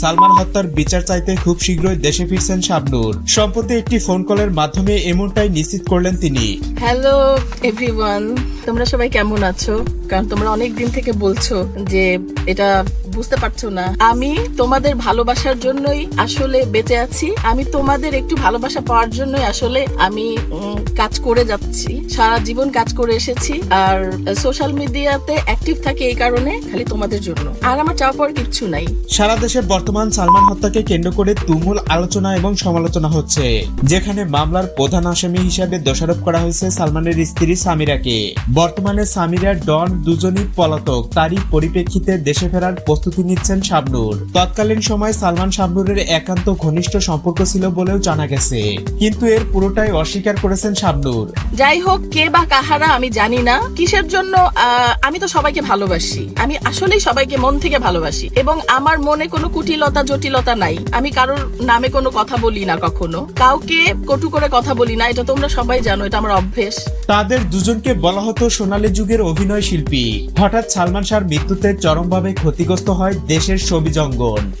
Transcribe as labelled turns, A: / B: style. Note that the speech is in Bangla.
A: সালমান হত্যার বিচার চাইতে খুব শীঘ্রই দেশে ফিরছেন শাবনুর। সম্প্রতি একটি ফোন কলের মাধ্যমে এমনটাই নিশ্চিত করলেন তিনি।
B: হ্যালো এভরিওয়ান তোমরা সবাই কেমন আছো? কারণ তোমরা অনেক দিন থেকে বলছো যে এটা বুঝতে পারছ না। আমি তোমাদের ভালোবাসার জন্যই আসলে বেঁচে আছি। আমি তোমাদের একটু ভালোবাসা পাওয়ার জন্যই আসলে আমি কাজ করে যাচ্ছি। সারা জীবন কাজ করে এসেছি। আর সোশ্যাল মিডিয়াতে অ্যাক্টিভ থাকে এই কারণে খালি তোমাদের জন্য। আর আমার চাওয়া পাওয়ার কিচ্ছু নাই।
A: সারা দেশে বর্তমান সালমান হত্যাকে কেন্দ্র করে তুমুল আলোচনা এবং সমালোচনা হচ্ছে, যেখানে মামলার প্রধান আসামি হিসাবে দোষারোপ করা হয়েছে সালমানের স্ত্রী সামিরাকে। বর্তমানে সামিরা ডন দুজনই পলাতক। তারই পরিপ্রেক্ষিতে দেশে ফেরার প্রস্তুতি নিচ্ছেন শাবনূর। তৎকালীন সময় সালমান শাবনূরের একান্ত ঘনিষ্ঠ সম্পর্ক ছিল বলেও জানা গেছে। কিন্তু এর পুরোটাই অস্বীকার করেছেন শাবনূর।
B: যাই হোক কে বা কাহারা আমি জানি না। কিসের জন্য? আমি তো সবাইকে ভালোবাসি। আমি আসলেই সবাইকে মন থেকে ভালোবাসি। এবং আমার মনে কোনো কুটিলতা জটিলতা নাই। আমি কারোর নামে কোনো কথা বলি না কখনো। কাউকে কটু করে কথা বলি না। এটা তোমরা সবাই জানো এটা আমার অভ্যেস।
A: তাদের দুজনকে বলা হতো সোনালী যুগের অভিনয় শিল্পী। হঠাৎ সালমান শাহর মৃত্যুতে চরমভাবে ক্ষতিগ্রস্ত হয় দেশের ছবি জঙ্গল